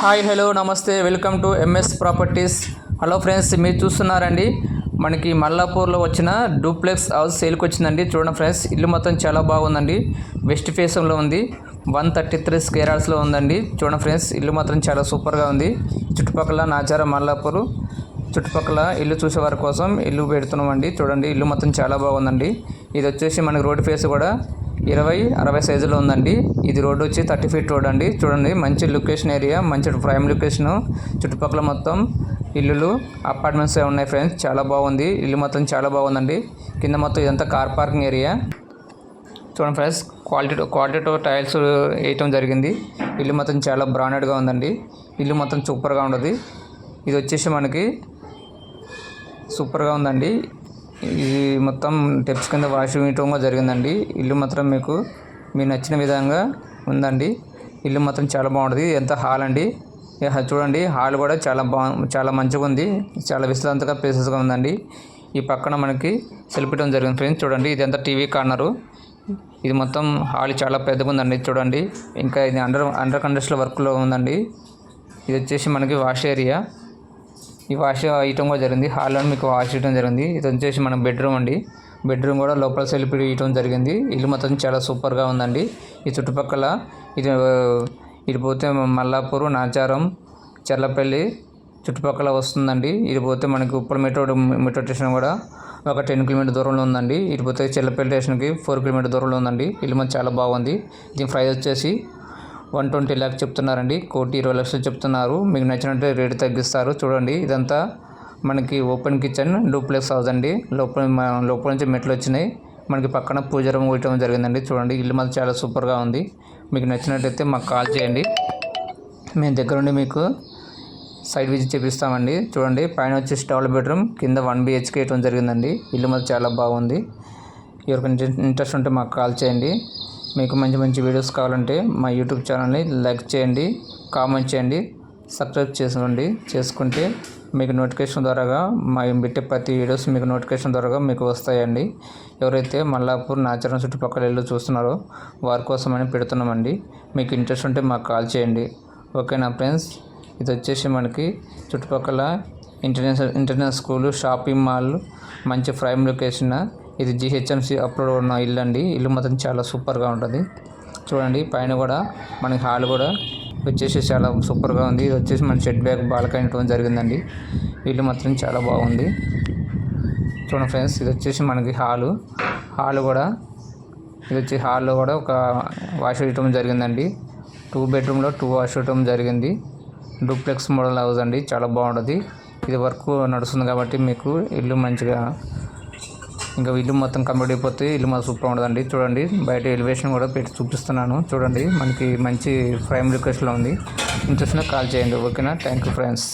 Hi hello namaste welcome to MS properties. Hello friends మీరు చూస్తున్నారండి మనకి మల్లాపూర్లో వచ్చిన డూప్లెక్స్ హౌస్ సేల్కి వచ్చిందండి చూడండి ఫ్రెండ్స్ ఇల్లు మొత్తం చాలా బాగుందండి. వెస్ట్ ఫేసంలో ఉంది వన్ థర్టీ త్రీ స్కేరాల్స్లో ఉందండి. చూడండి ఫ్రెండ్స్ ఇల్లు మాత్రం చాలా సూపర్గా ఉంది. చుట్టుపక్కల నాచార మల్లాపూర్ చుట్టుపక్కల ఇల్లు చూసే వారి కోసం ఇల్లు పెడుతున్నామండి. చూడండి ఇల్లు మొత్తం చాలా బాగుందండి. ఇది వచ్చేసి మనకి రోడ్ ఫేస్ కూడా ఇరవై అరవై సైజులో ఉందండి. ఇది రోడ్డు వచ్చి థర్టీ ఫీట్ రోడ్ అండి. చూడండి మంచి లొకేషన్ ఏరియా మంచి ప్రైమ్ లొకేషన్. చుట్టుపక్కల మొత్తం ఇల్లులు అపార్ట్మెంట్స్ ఉన్నాయి ఫ్రెండ్స్ చాలా బాగుంది. ఇల్లు మొత్తం చాలా బాగుందండి. కింద మొత్తం ఇదంతా కార్ పార్కింగ్ ఏరియా. చూడండి ఫ్రెండ్స్ క్వాలిటీ క్వాలిటీతో టైల్స్ వేయటం జరిగింది. ఇల్లు మొత్తం చాలా బ్రాండెడ్గా ఉందండి. ఇల్లు మొత్తం సూపర్గా ఉండదు. ఇది వచ్చేసి మనకి సూపర్గా ఉందండి. ఇది మొత్తం టెప్స్ కింద వాష్ ఇవ్వటం కూడా జరిగిందండి. ఇల్లు మాత్రం మీకు మీకు నచ్చిన విధంగా ఉందండి. ఇల్లు మాత్రం చాలా బాగుంటుంది. ఎంత హాల్ అండి. చూడండి. హాల్ కూడా చాలా బా చాలా మంచిగా ఉంది. చాలా విశ్రాంతిగా ప్లేసెస్గా ఉందండి. ఈ పక్కన మనకి సెల్ఫిటం జరిగింది ఫ్రెండ్స్. చూడండి ఇది అంతా టీవీ కార్నరు. ఇది మొత్తం హాల్ చాలా పెద్దగా ఉందండి. చూడండి. ఇంకా ఇది అండర్ అండర్ కండిషన్ వర్క్లో ఉందండి. ఇది వచ్చేసి మనకి వాష్ ఏరియా. ఈ వాష్ ఇయటం కూడా జరిగింది. హాల్లో మీకు వాష్ చేయడం జరిగింది. ఇది వచ్చేసి మన బెడ్రూమ్ అండి. బెడ్రూమ్ కూడా లోపల సెల్ఫీ ఇవ్వడం జరిగింది. ఇల్లు మొత్తం చాలా సూపర్గా ఉందండి. ఈ చుట్టుపక్కల ఇది ఇటు పోతే మల్లాపూర్ నాచారం చెర్లపల్లి చుట్టుపక్కల వస్తుందండి. ఇటు పోతే మనకి ఉప్పల్ మెట్రో మెట్రో స్టేషన్ కూడా ఒక టెన్ కిలోమీటర్ దూరంలో ఉందండి. ఇటు పోతే చెల్లపల్లి స్టేషన్కి ఫోర్ కిలోమీటర్ దూరంలో ఉందండి. ఇల్లు మొత్తం చాలా బాగుంది. దీని ప్రైస్ వచ్చేసి వన్ ట్వంటీ ల్యాక్ చెప్తున్నారండి. కోటి ఇరవై లక్షలు చెప్తున్నారు. మీకు నచ్చినట్టు రేటు తగ్గిస్తారు. చూడండి ఇదంతా మనకి ఓపెన్ కిచెన్ డూప్లెక్స్ హౌస్ అండి. లోపల లోపల నుంచి మెట్లు వచ్చినాయి. మనకి పక్కన పూజ రూమ్ ఇవ్వటం జరిగిందండి. చూడండి ఇల్లు మాత్రం చాలా సూపర్గా ఉంది. మీకు నచ్చినట్టయితే మాకు కాల్ చేయండి. మేము దగ్గరుండి మీకు సైడ్ విజిట్ చేపిస్తామండి. చూడండి పైన వచ్చేసి డబుల్ బెడ్రూమ్ కింద వన్ బిహెచ్కే ఇవ్వడం జరిగిందండి. ఇల్లు మాత్రం చాలా బాగుంది. ఎవరికైనా ఇంట్రెస్ట్ ఉంటే మాకు కాల్ చేయండి. మీకు మంచి మంచి వీడియోస్ కావాలంటే మా యూట్యూబ్ ఛానల్ని లైక్ చేయండి కామెంట్ చేయండి సబ్స్క్రైబ్ చేసుకోండి. చేసుకుంటే మీకు నోటిఫికేషన్ ద్వారాగా మా పెట్టే ప్రతి వీడియోస్ మీకు నోటిఫికేషన్ ద్వారాగా మీకు వస్తాయండి. ఎవరైతే మల్లాపూర్ నాచారం చుట్టుపక్కల ఇల్లు చూస్తున్నారో వారి కోసమని పెడుతున్నామండి. మీకు ఇంట్రెస్ట్ ఉంటే మాకు కాల్ చేయండి. ఓకేనా ఫ్రెండ్స్? ఇది వచ్చేసి మనకి చుట్టుపక్కల international international school shopping mall మంచి ప్రైమ్ లొకేషన్? ఇది జిహెచ్ఎంసి అప్లోడ్ ఉన్న ఇల్లు అండి. ఇల్లు మాత్రం చాలా సూపర్గా ఉంటుంది. చూడండి పైన కూడా మనకి హాల్ కూడా వచ్చేసి చాలా సూపర్గా ఉంది. ఇది వచ్చేసి మన షెడ్ బ్యాగ్ బాల్కనీ ఇవ్వడం జరిగిందండి. ఇల్లు మాత్రం చాలా బాగుంది. చూడండి ఫ్రెండ్స్ ఇది వచ్చేసి మనకి హాలు. హాల్ కూడా ఇది వచ్చి హాల్లో కూడా ఒక వాష్ ఇవ్వడం జరిగిందండి. టూ బెడ్రూమ్లో టూ వాష్ ఇవ్వడం జరిగింది. డూప్లెక్స్ మోడల్ హౌస్ అండి చాలా బాగుంటుంది. ఇది వర్క్ నడుస్తుంది కాబట్టి మీకు ఇల్లు మంచిగా ఇంకా ఇల్లు మొత్తం కంప్లీట్ అయిపోతే ఇల్లు మాత్రం సూపర్ ఉండదండి. చూడండి బయట ఎలివేషన్ కూడా పెట్టి చూపిస్తున్నాను. చూడండి మనకి మంచి ప్రైమ్ రిక్వెస్ట్లో ఉంది. ఇంట్రెస్ట్ కాల్ చేయండి ఓకేనా? Thank you friends